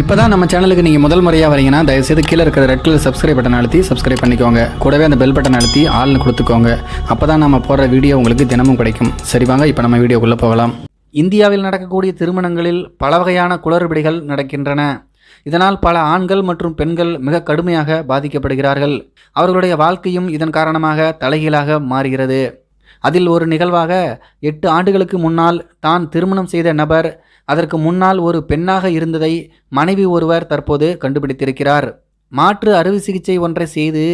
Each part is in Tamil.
இப்போ தான் நம்ம சேனலுக்கு நீங்கள் முதல் முறையாக வரீங்கன்னா தயவுசெய்து கீழே இருக்கிற ரெட் கலர் சப்ஸ்கிரைப் பட்டன் அழுத்தி சப்ஸ்கிரைப் பண்ணிக்கோங்க. கூடவே அந்த பெல் பட்டன் அழுத்தி ஆள்னு கொடுத்துக்கோங்க. அப்போ தான் நம்ம போடுற வீடியோ உங்களுக்கு தினமும் கிடைக்கும். சரி வாங்க இப்போ நம்ம வீடியோக்குள்ளே போகலாம். இந்தியாவில் நடக்கக்கூடிய திருமணங்களில் பல வகையான குளறுபடிகள் நடக்கின்றன. இதனால் பல ஆண்கள் மற்றும் பெண்கள் மிக கடுமையாக பாதிக்கப்படுகிறார்கள். அவர்களுடைய வாழ்க்கையும் இதன் காரணமாக தலைகீழாக மாறுகிறது. அதில் ஒரு நிகழ்வாக எட்டு ஆண்டுகளுக்கு முன்னால் தான் திருமணம் செய்த நபர் அதற்கு முன்னால் ஒரு பெண்ணாக இருந்ததை மனைவி ஒருவர் தற்போது கண்டுபிடித்திருக்கிறார். மாற்று அறுவை சிகிச்சை ஒன்றை செய்து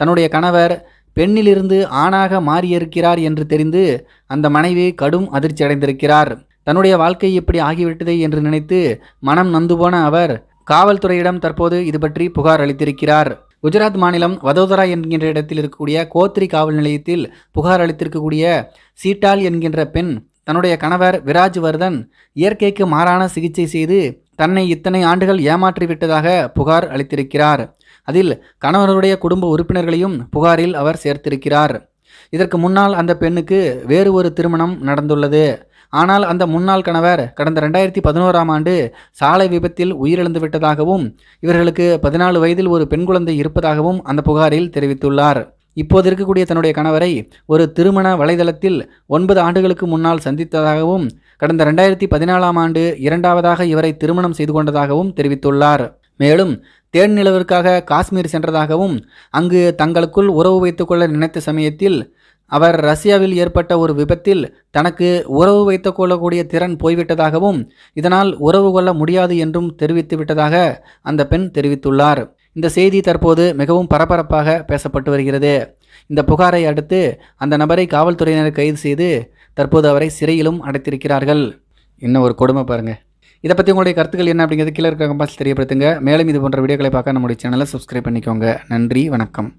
தன்னுடைய கணவர் பெண்ணிலிருந்து ஆணாக மாறியிருக்கிறார் என்று தெரிந்து அந்த மனைவி கடும் அதிர்ச்சி அடைந்திருக்கிறார். தன்னுடைய வாழ்க்கை இப்படி ஆகிவிட்டதே என்று நினைத்து மனம் நொந்து போன அவர் காவல்துறையிடம் தற்போது இது பற்றி புகார் அளித்திருக்கிறார். குஜராத் மாநிலம் வதோதரா என்கின்ற இடத்தில் இருக்கக்கூடிய கோத்ரி காவல் நிலையத்தில் புகார் அளித்திருக்கக்கூடிய சீட்டால் என்கின்ற பெண் தன்னுடைய கணவர் விராஜ் வர்தன் இயற்கைக்கு மாறான சிகிச்சை செய்து தன்னை இத்தனை ஆண்டுகள் ஏமாற்றி விட்டதாக புகார் அளித்திருக்கிறார். அதில் கணவருடைய குடும்ப உறுப்பினர்களையும் புகாரில் அவர் சேர்த்திருக்கிறார். இதற்கு முன்னால் அந்த பெண்ணுக்கு வேறு ஒரு திருமணம் நடந்துள்ளது. ஆனால் அந்த முன்னாள் கணவர் கடந்த ரெண்டாயிரத்தி பதினோராம் ஆண்டு சாலை விபத்தில் உயிரிழந்து விட்டதாகவும் இவர்களுக்கு பதினாலு வயதில் ஒரு பெண் குழந்தை இருப்பதாகவும் அந்த புகாரில் தெரிவித்துள்ளார். இப்போது இருக்கக்கூடிய தன்னுடைய கணவரை ஒரு திருமண வலைதளத்தில் ஒன்பது ஆண்டுகளுக்கு முன்னால் சந்தித்ததாகவும் கடந்த ரெண்டாயிரத்தி பதினாலாம் ஆண்டு இரண்டாவதாக இவரை திருமணம் செய்து கொண்டதாகவும் தெரிவித்துள்ளார். மேலும் தேன் நிலவிற்காக காஷ்மீர் சென்றதாகவும் அங்கு தங்களுக்குள் உறவு வைத்துக்கொள்ள நினைத்த சமயத்தில் அவர் ரஷ்யாவில் ஏற்பட்ட ஒரு விபத்தில் தனக்கு உறவு வைத்துக் கொள்ளக்கூடிய திறன் போய்விட்டதாகவும் இதனால் உறவு கொள்ள முடியாது என்றும் தெரிவித்து விட்டதாக அந்த பெண் தெரிவித்துள்ளார். இந்த செய்தி தற்போது மிகவும் பரபரப்பாக பேசப்பட்டு வருகிறது. இந்த புகாரை அடுத்து அந்த நபரை காவல்துறையினர் கைது செய்து தற்போது அவரை சிறையிலும் அடைத்திருக்கிறார்கள். இன்னும் ஒரு கொடுமை பாருங்கள் இதை பற்றி உங்களுடைய கருத்துக்கள் என்ன அப்படிங்கிறது கீழே இருக்க கம்பாஸ் தெரியப்படுத்துங்க. மேலும் இது போன்ற வீடியோக்களை பார்க்க நம்முடைய சேனலை சப்ஸ்கிரைப் பண்ணிக்கோங்க. நன்றி வணக்கம்.